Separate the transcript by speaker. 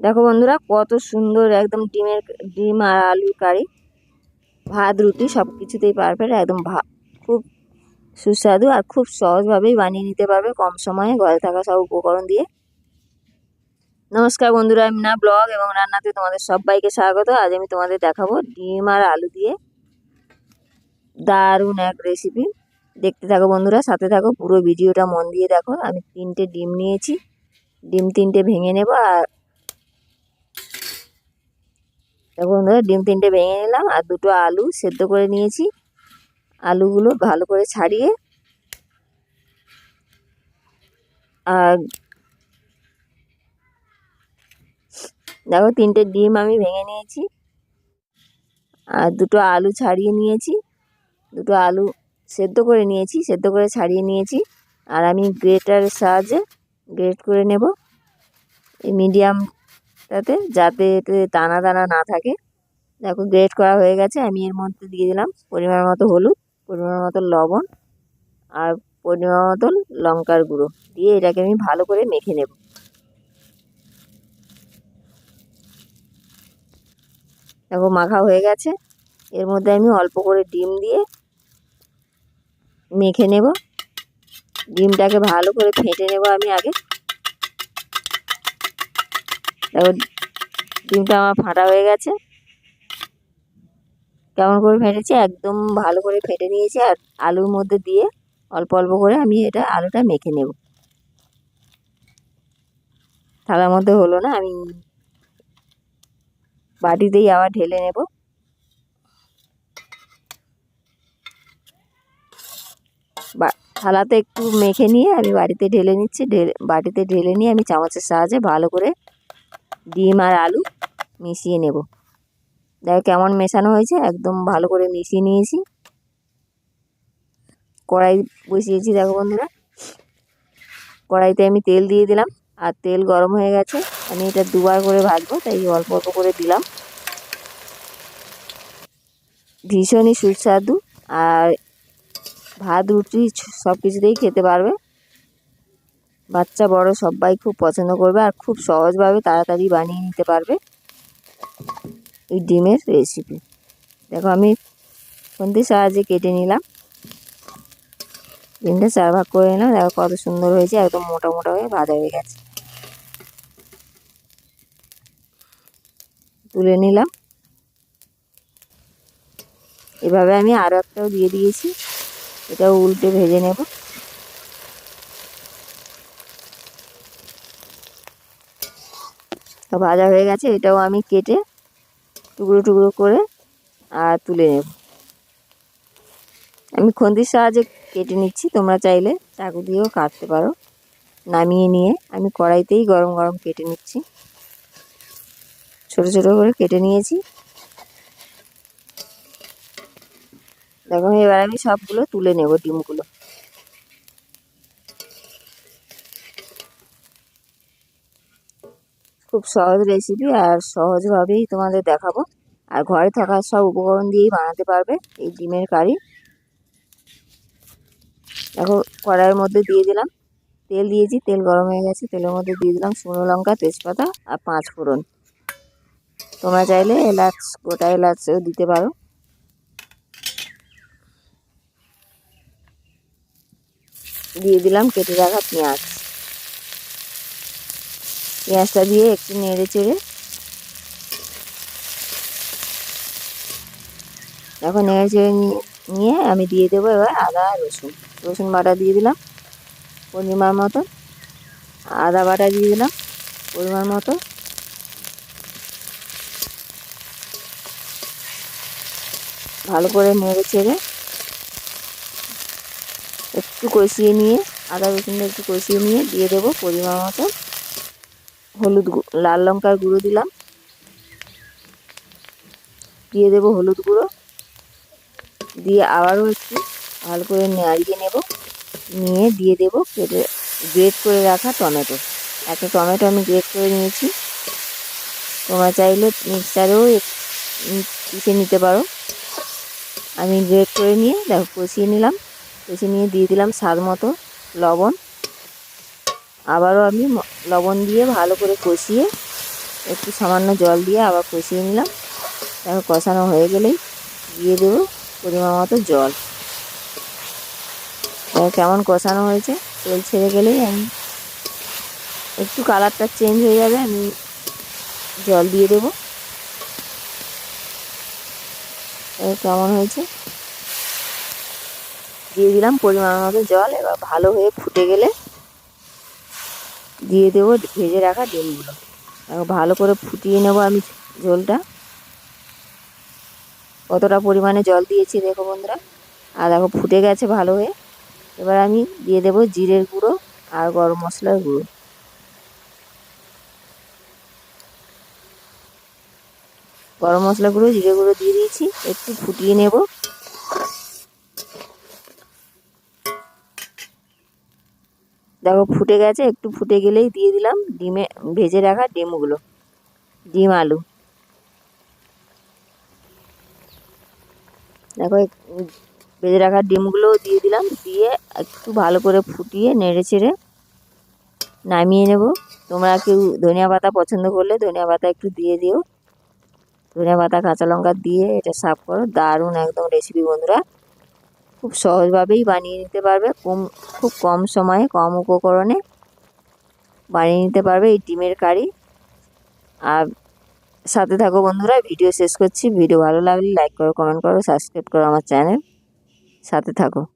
Speaker 1: দেখো বন্ধুরা, কত সুন্দর একদম ডিমের, ডিম আর আলুর কারি। ভাত, রুটি সব কিছুতেই পারফেক্ট একদম খুব সুস্বাদু আর খুব সহজভাবেই বানিয়ে নিতে পারবে কম সময়ে, ঘরে থাকা সব উপকরণ দিয়ে। নমস্কার বন্ধুরা, আমি না ব্লগ এবং রান্নাতে তোমাদের সবাইকে স্বাগত। আজ আমি তোমাদের দেখাবো ডিম আর আলু দিয়ে দারুণ এক রেসিপি দেখতে থাকো বন্ধুরা, সাথে থাকো পুরো ভিডিওটা মন দিয়ে দেখো। আমি তিনটে ডিম নিয়েছি। ডিম তিনটে ভেঙে নেব আর দেখো বন্ধুরা, ডিম তিনটে ভেঙে নিলাম আর দুটো আলু সেদ্ধ করে নিয়েছি। আলুগুলো ভালো করে ছাড়িয়ে আর দেখো তিনটে ডিম আমি ভেঙে নিয়েছি। আর দুটো আলু ছাড়িয়ে নিয়েছি। দুটো আলু সেদ্ধ করে নিয়েছি, সেদ্ধ করে ছাড়িয়ে নিয়েছি। আর আমি গ্রেটারের সাহায্যে গ্রেট করে নেব। এই মিডিয়ামটাতে যাতে এতে দানা দানা না থাকে। দেখো গ্রেট করা হয়ে গেছে, আমি এর মধ্যে দিয়ে দিলাম পরিমাণ মতো হলুদ, পরিমাণ মতো লবণ আর পরিমাণ মতো লঙ্কার গুঁড়ো। দিয়ে এটাকে আমি ভালো করে মেখে নেব। দেখো মাখা হয়ে গেছে, এর মধ্যে আমি অল্প করে ডিম দিয়ে মেখে নেব। ডিমটাকে ভালো করে ফেটে নেব আমি আগে। দেখো ডিমটা আমার ফাটা হয়ে গেছে। কেমন করে ফেটেছে? একদম ভালো করে ফেটে নিয়েছি আর আলুর মধ্যে দিয়ে অল্প অল্প করে আমি এটা আলুটা মেখে নেব। থালার মধ্যে হলো না, আমি বাটিতেই আবার ঢেলে নেব। থালাতে একটু মেখে নিয়ে আমি বাড়িতে ঢেলে নিচ্ছি, ঢেলে, বাটিতে ঢেলে নিয়ে আমি চামচের সাহায্যে ভালো করে ডিম আর আলু মিশিয়ে নেব। দেখো কেমন মেশানো হয়েছে, একদম ভালো করে মিশিয়ে নিয়েছি। কড়াই বসিয়েছি, দেখো বন্ধুরা। কড়াইতে আমি তেল দিয়ে দিলাম, আর তেল গরম হয়ে গেছে। আমি এটা দুবার করে ভাজবো, তাই অল্প অল্প করে দিলাম। ভীষণই সুস্বাদু, আর ভাত, রুটি সব কিছুতেই খেতে পারবে। বাচ্চা বড় সবাই খুব পছন্দ করবে আর খুব সহজভাবে তাড়াতাড়ি বানিয়ে নিতে পারবে এই ডিমের রেসিপি দেখো আমি খুন্তির সাহায্যে কেটে নিলাম। ডিমটা চার ভাগ করে নিলাম। দেখো কত সুন্দর হয়েছে, একদম মোটা মোটা হয়ে ভাজা হয়ে গেছে। তুলে নিলাম। এভাবে আমি আরও একটাও দিয়ে দিয়েছি। এটাও উল্টে ভেজে নেব। ভাজা হয়ে গেছে, এটাও আমি কেটে টুকরো টুকরো করে আর তুলে নেব। আমি খন্তির সাহায্যে কেটে নিচ্ছি, তোমরা চাইলে চাকু দিয়েও কাটতে পারো। নামিয়ে নিয়ে আমি কড়াইতেই গরম গরম কেটে নিচ্ছি। ছোট ছোট করে কেটে নিয়েছি। দেখো, এবার আমি সবগুলো তুলে নেব ডিমগুলো। খুব সহজ রেসিপি আর সহজভাবেই তোমাদের দেখাবো। আর ঘরে থাকা সব উপকরণ দিয়েই বানাতে পারবে এই ডিমের কারি। দেখো, কড়াইয়ের মধ্যে দিয়ে দিলাম। তেল দিয়েছি, তেল গরম হয়ে গেছে। তেলের মধ্যে দিয়ে দিলাম শুকনো লঙ্কা, তেজপাতা আর পাঁচ ফোড়ন। তোমরা চাইলে এলাচ, গোটা এলাচও দিতে পারো। দিয়ে দিলাম কেটে রাখা পেঁয়াজ। পেঁয়াজটা দিয়ে একটু নেড়ে চেড়ে। এখন নেড়ে চেড়ে নিয়ে আমি দিয়ে দেবো এবার আদা, রসুন। রসুন বাটা দিয়ে দিলাম পরিমাণ মতো। আদা বাটা দিয়ে দিলাম পরিমাণ মতো। ভালো করে নেড়ে চেড়ে একটু কষিয়ে নিয়ে, আদা, রসুনটা একটু কষিয়ে নিয়ে দিয়ে দেবো পরিমাণ মতো। হলুদ লাল লঙ্কার গুঁড়ো দিলাম। দিয়ে দেবো হলুদ গুঁড়ো। দিয়ে আবারও একটু ভালো করে নাড়িয়ে নেব। নিয়ে দিয়ে দেবো কেটে গ্রেট করে রাখা টমেটো। একটা টমেটো আমি গ্রেট করে নিয়েছি। তোমরা চাইলে মিক্সারেও পিষে নিতে পারো। আমি গ্রেট করে নিয়ে, দেখো কষিয়ে নিলাম। কষিয়ে নিয়ে দিয়ে দিলাম স্বাদ মতো লবণ। আবারও আমি লবণ দিয়ে ভালো করে কষিয়ে একটু সামান্য জল দিয়ে আবার কষিয়ে নিলাম। তারপর কষানো হয়ে গেলেই দিয়ে দেবো পরিমাণ মতো জল। কেমন কষানো হয়েছে তেল ছেড়ে গেলেই আমি একটু কালারটা চেঞ্জ হয়ে যাবে, আমি জল দিয়ে দেবো। কেমন হয়েছে? দিয়ে দিলাম পরিমাণ মতো জল, এবার ভালো হয়ে ফুটে গেলে দিয়ে দেবো, ভেজে রাখা ডিমগুলো। ভালো করে ফুটিয়ে নেব আমি ঝোলটা কতটা পরিমাণে জল দিয়েছি দেখো বন্ধুরা। আর দেখো ফুটে গেছে ভালো হয়ে। এবার আমি দিয়ে দেবো জিরের গুঁড়ো আর গরম মশলার গুঁড়ো। গরম মশলা গুঁড়ো জিরে গুঁড়ো দিয়ে দিয়েছি। একটু ফুটিয়ে নেব। দেখো ফুটে গেছে, একটু ফুটে গেলেই দিয়ে দিলাম। ডিমে, ভেজে রাখা ডিমগুলো। ডিম, আলু। দেখো ভেজে রাখা ডিমগুলো দিয়ে দিলাম। দিয়ে একটু ভালো করে ফুটিয়ে নেড়ে চেড়ে নামিয়ে নেব। তোমরা কেউ ধনিয়া পাতা পছন্দ করলে ধনিয়া পাতা একটু দিয়ে দিও। ধনিয়া পাতা, কাঁচা লঙ্কা দিয়ে এটা সাফ করো। দারুণ একদম রেসিপি বন্ধুরা। খুব সহজভাবেই বানিয়ে নিতে পারবে। কম, খুব কম সময়ে, কম উপকরণে বানিয়ে নিতে পারবে এই ডিমের কারি। আর সাথে থাকো বন্ধুরা, ভিডিও শেষ করছি। ভিডিও ভালো লাগলে লাইক করো কমেন্ট করো সাবস্ক্রাইব করো আমার চ্যানেল সাথে থাকো।